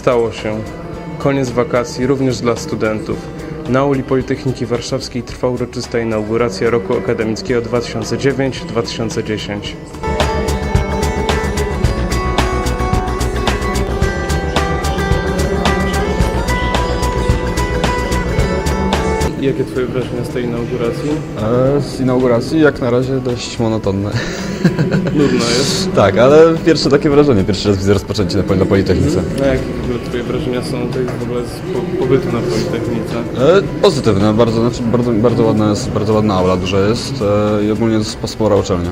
Stało się. Koniec wakacji również dla studentów. Na auli Politechniki Warszawskiej trwa uroczysta inauguracja roku akademickiego 2009-2010. Jakie Twoje wrażenia z tej inauguracji? E, Z inauguracji jak na razie dość monotonne. Nudno jest. Tak, ale pierwsze takie wrażenie, pierwszy raz widzę rozpoczęcie na, na Politechnice. A jakie w ogóle Twoje wrażenia są tutaj w ogóle z po, pobytu na Politechnice? E, Pozytywne, bardzo, znaczy bardzo, bardzo, ładna jest, bardzo ładna aula, duża jest e, i ogólnie jest spora uczelnia.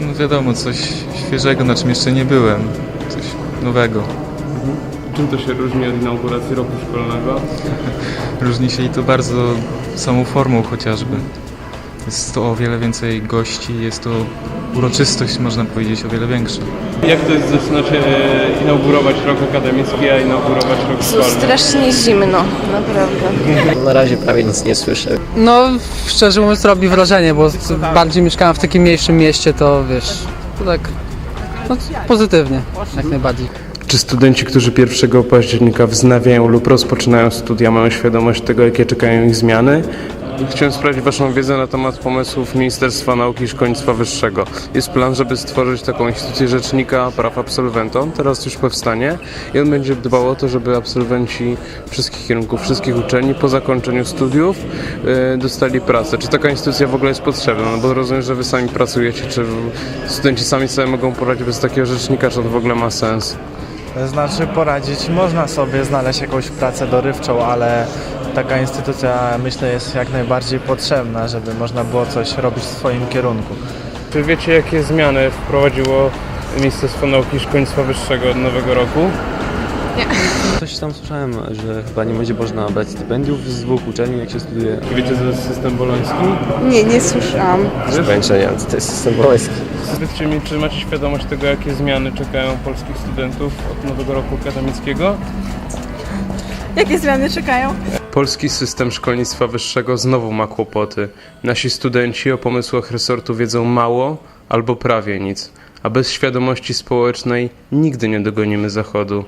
No wiadomo, coś świeżego, na czym jeszcze nie byłem. Coś nowego. Czym to się różni od inauguracji roku szkolnego? Różni się i to bardzo samą formą chociażby. Jest to o wiele więcej gości, jest to uroczystość, można powiedzieć, o wiele większa. Jak to jest zaczynać e, inaugurować rok akademicki, a inaugurować rok Tu szkolny? strasznie zimno, naprawdę. Na razie prawie nic nie słyszę. No, szczerze mówiąc, robi wrażenie, bo bardziej mieszkałem w takim mniejszym mieście, to wiesz, to tak no, pozytywnie, jak najbardziej. Czy studenci, którzy 1 października wznawiają lub rozpoczynają studia, mają świadomość tego, jakie czekają ich zmiany? Chciałem sprawdzić Waszą wiedzę na temat pomysłów Ministerstwa Nauki i Szkolnictwa Wyższego. Jest plan, żeby stworzyć taką instytucję rzecznika praw absolwentom, teraz już powstanie i on będzie dbał o to, żeby absolwenci wszystkich kierunków, wszystkich uczelni po zakończeniu studiów yy, dostali pracę. Czy taka instytucja w ogóle jest potrzebna? No bo rozumiem, że Wy sami pracujecie, czy studenci sami sobie mogą poradzić bez takiego rzecznika, czy to w ogóle ma sens? Znaczy poradzić, można sobie znaleźć jakąś pracę dorywczą, ale taka instytucja myślę jest jak najbardziej potrzebna, żeby można było coś robić w swoim kierunku. Czy wiecie, jakie zmiany wprowadziło Ministerstwo Nauki i Szkolnictwa Wyższego od nowego roku? Coś tam słyszałem, że chyba nie będzie można brać stypendiów z dwóch uczelni, jak się studiuje. Wiecie, co jest system boloński? Nie, nie słyszałam. Nie co to jest system boloński. Powiedzcie mi, czy macie świadomość tego, jakie zmiany czekają polskich studentów od nowego roku akademickiego? Jakie zmiany czekają? Polski system szkolnictwa wyższego znowu ma kłopoty. Nasi studenci o pomysłach resortu wiedzą mało albo prawie nic, a bez świadomości społecznej nigdy nie dogonimy zachodu.